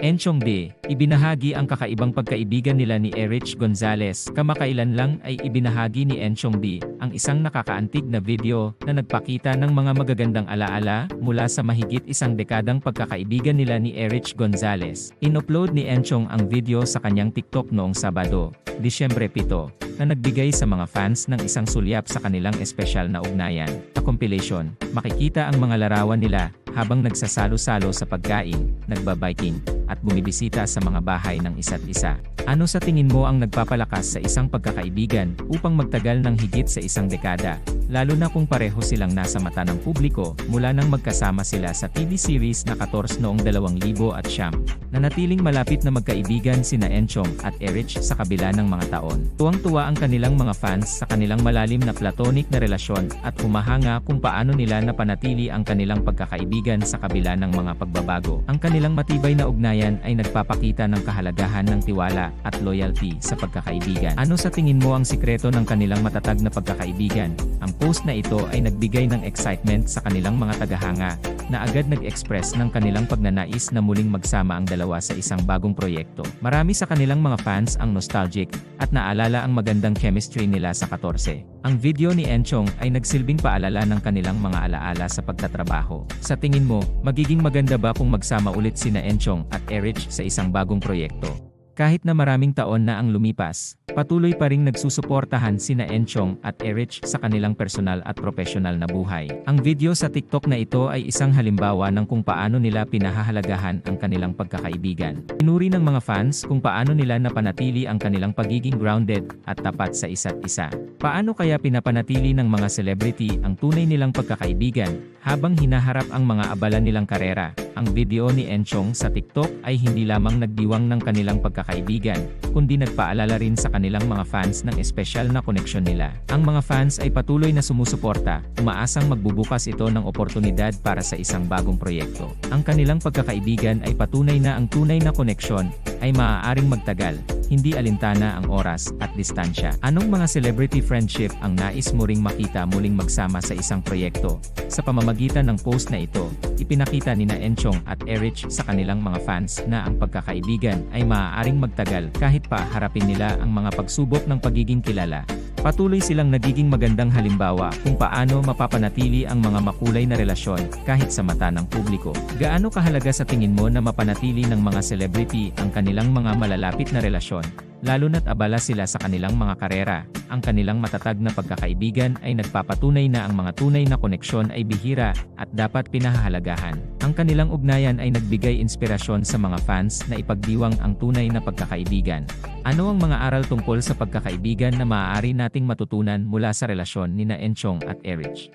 Enchong D, ibinahagi ang kakaibang pagkaibigan nila ni Erich Gonzalez. Kamakailan lang ay ibinahagi ni Enchong D ang isang nakakaantig na video na nagpakita ng mga magagandang alaala mula sa mahigit isang dekadang pagkakaibigan nila ni Erich Gonzalez. Inupload ni Enchong ang video sa kanyang TikTok noong Sabado, Disyembre 7, na nagbigay sa mga fans ng isang sulyap sa kanilang espesyal na ugnayan. Sa compilation, makikita ang mga larawan nila habang nagsasalo-salo sa pagkain, nagbabiking, at bumibisita sa mga bahay ng isa't isa. Ano sa tingin mo ang nagpapalakas sa isang pagkakaibigan upang magtagal ng higit sa isang dekada, lalo na kung pareho silang nasa mata ng publiko mula nang magkasama sila sa TV series na 14 noong 2000 at siyam. Nanatiling malapit na magkaibigan sina Enchong at Erich sa kabila ng mga taon. Tuwang-tuwa ang kanilang mga fans sa kanilang malalim na platonic na relasyon at humahanga kung paano nila napanatili ang kanilang pagkakaibigan sa kabila ng mga pagbabago. Ang kanilang matibay na ugnayan ay nagpapakita ng kahalagahan ng tiwala at loyalty sa pagkakaibigan. Ano sa tingin mo ang sikreto ng kanilang matatag na pagkakaibigan? Ang post na ito ay nagbigay ng excitement sa kanilang mga tagahanga na agad nag-express ng kanilang pagnanais na muling magsama ang dalawa sa isang bagong proyekto. Marami sa kanilang mga fans ang nostalgic at naalala ang magandang chemistry nila sa 14. Ang video ni Enchong ay nagsilbing paalala ng kanilang mga alaala sa pagtatrabaho. Sa tingin mo, magiging maganda ba kung magsama ulit sina Enchong at Erich sa isang bagong proyekto? Kahit na maraming taon na ang lumipas, patuloy pa ring nagsusuportahan sina Enchong at Erich sa kanilang personal at profesional na buhay. Ang video sa TikTok na ito ay isang halimbawa ng kung paano nila pinahahalagahan ang kanilang pagkakaibigan. Pinuri ng mga fans kung paano nila napanatili ang kanilang pagiging grounded at tapat sa isa't isa. Paano kaya pinapanatili ng mga celebrity ang tunay nilang pagkakaibigan habang hinaharap ang mga abala nilang karera? Ang video ni Enchong sa TikTok ay hindi lamang nagdiwang ng kanilang pagkakaibigan, kundi nagpaalala rin sa kanilang mga fans ng espesyal na koneksyon nila. Ang mga fans ay patuloy na sumusuporta, umaasang magbubukas ito ng oportunidad para sa isang bagong proyekto. Ang kanilang pagkakaibigan ay patunay na ang tunay na koneksyon ay maaaring magtagal, hindi alintana ang oras at distansya. Anong mga celebrity friendship ang nais mo ring makita muling magsama sa isang proyekto? Sa pamamagitan ng post na ito, ipinakita ni na Enchong at Erich sa kanilang mga fans na ang pagkakaibigan ay maaaring magtagal kahit pa harapin nila ang mga pagsubok ng pagiging kilala. Patuloy silang nagiging magandang halimbawa kung paano mapapanatili ang mga makulay na relasyon kahit sa mata ng publiko. Gaano kahalaga sa tingin mo na mapanatili ng mga celebrity ang kanilang mga malalapit na relasyon, lalo na't abala sila sa kanilang mga karera? Ang kanilang matatag na pagkakaibigan ay nagpapatunay na ang mga tunay na koneksyon ay bihira at dapat pinahahalagahan. Ang kanilang ugnayan ay nagbigay inspirasyon sa mga fans na ipagdiwang ang tunay na pagkakaibigan. Ano ang mga aral tungkol sa pagkakaibigan na maaari nating matutunan mula sa relasyon ni na Enchong at Erich?